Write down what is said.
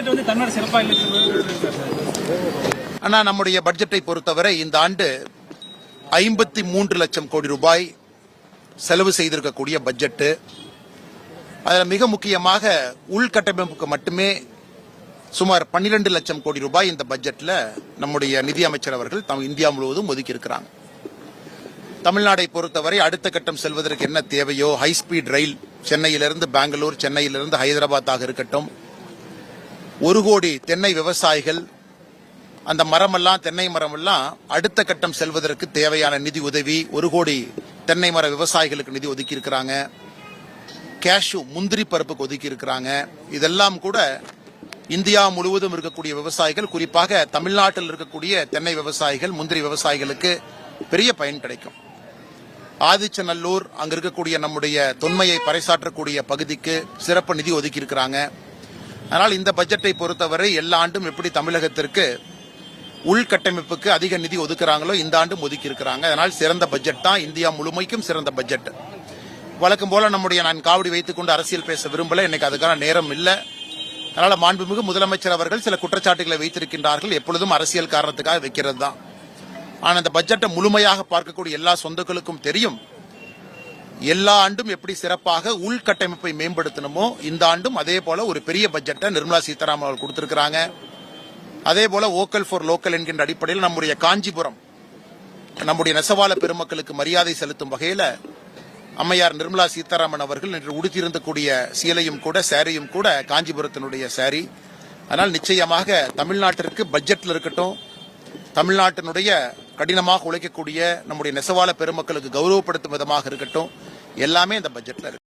Budget வந்து தமிழ்நாடு சிறப்பாக இல்லை அண்ணா நம்முடைய பட்ஜெட்டை பொறுத்தவரை இந்த ஆண்டு ஐம்பத்தி மூன்று லட்சம் கோடி ரூபாய் செலவு செய்திருக்கக்கூடிய பட்ஜெட்டு அதில் மிக முக்கியமாக உள்கட்டமைப்புக்கு மட்டுமே சுமார் 12 லட்சம் கோடி ரூபாய் இந்த பட்ஜெட்டில் நம்முடைய நிதி அமைச்சர் அவர்கள் தம் இந்தியா முழுவதும் ஒதுக்கி இருக்கிறாங்க தமிழ்நாடை பொறுத்தவரை அடுத்த கட்டம் செல்வதற்கு என்ன தேவையோ ஹை ஸ்பீட் ரயில் சென்னையிலிருந்து பெங்களூர் சென்னையிலிருந்து ஹைதராபாத்தாக இருக்கட்டும் ஒரு கோடி தென்னை விவசாயிகள் அந்த மரமெல்லாம் தென்னை மரமெல்லாம் அடுத்த கட்டம் செல்வதற்கு தேவையான நிதி உதவி ஒரு கோடி தென்னை மர விவசாயிகளுக்கு நிதி ஒதுக்கி இருக்கிறாங்க கேஷு முந்திரி பருப்புக்கு ஒதுக்கி இருக்கிறாங்க இதெல்லாம் கூட இந்தியா முழுவதும் இருக்கக்கூடிய விவசாயிகள் குறிப்பாக தமிழ்நாட்டில் இருக்கக்கூடிய தென்னை விவசாயிகள் முந்திரி விவசாயிகளுக்கு பெரிய பயன் கிடைக்கும். ஆதிச்சநல்லூர் அங்க இருக்கக்கூடிய நம்முடைய தொன்மையை பறைசாற்றக்கூடிய பகுதிக்கு சிறப்பு நிதி ஒதுக்கி இருக்கிறாங்க அதனால் இந்த பட்ஜெட்டை பொறுத்தவரை எல்லா ஆண்டும் எப்படி தமிழகத்திற்கு உள்கட்டமைப்புக்கு அதிக நிதி ஒதுக்குறாங்களோ இந்த ஆண்டும் ஒதுக்கி இருக்கிறாங்க அதனால் சிறந்த பட்ஜெட் தான் இந்தியா முழுமைக்கும் சிறந்த பட்ஜெட். வழக்கம் போல நம்முடைய நான் காவடி வைத்துக்கொண்டு அரசியல் பேச விரும்பல. இன்னைக்கு அதுக்கான நேரம் இல்லை. அதனால மாண்புமிகு முதலமைச்சர் அவர்கள் சில குற்றச்சாட்டுகளை வைத்திருக்கின்றார்கள். எப்பொழுதும் அரசியல் காரணத்துக்காக வைக்கிறது தான் ஆனால் இந்த பட்ஜெட்டை முழுமையாக பார்க்கக்கூடிய எல்லா சொந்தங்களுக்கும் தெரியும். எல்லா ஆண்டும் எப்படி சிறப்பாக உள்கட்டமைப்பை மேம்படுத்தணுமோ இந்த ஆண்டும் அதே போல ஒரு பெரிய பட்ஜெட்டை நிர்மலா சீதாராமன் அவர்கள் கொடுத்திருக்கிறாங்க. அதே போல ஓக்கல் ஃபார் லோக்கல் என்கின்ற அடிப்படையில் நம்முடைய காஞ்சிபுரம் நம்முடைய நெசவாள பெருமக்களுக்கு மரியாதை செலுத்தும் வகையில் அம்மையார் நிர்மலா சீதாராமன் அவர்கள் இன்று உடுத்தியிருந்தக்கூடிய சீலையும் கூட சேரையும் கூட காஞ்சிபுரத்தினுடைய சேரீ அதனால் நிச்சயமாக தமிழ்நாட்டிற்கு பட்ஜெட்டில் இருக்கட்டும் தமிழ்நாட்டினுடைய கடினமாக உழைக்கக்கூடிய நம்முடைய நெசவாள பெருமக்களுக்கு கௌரவப்படுத்தும் விதமாக இருக்கட்டும் எல்லாமே இந்த பட்ஜெட்ல இருக்கு.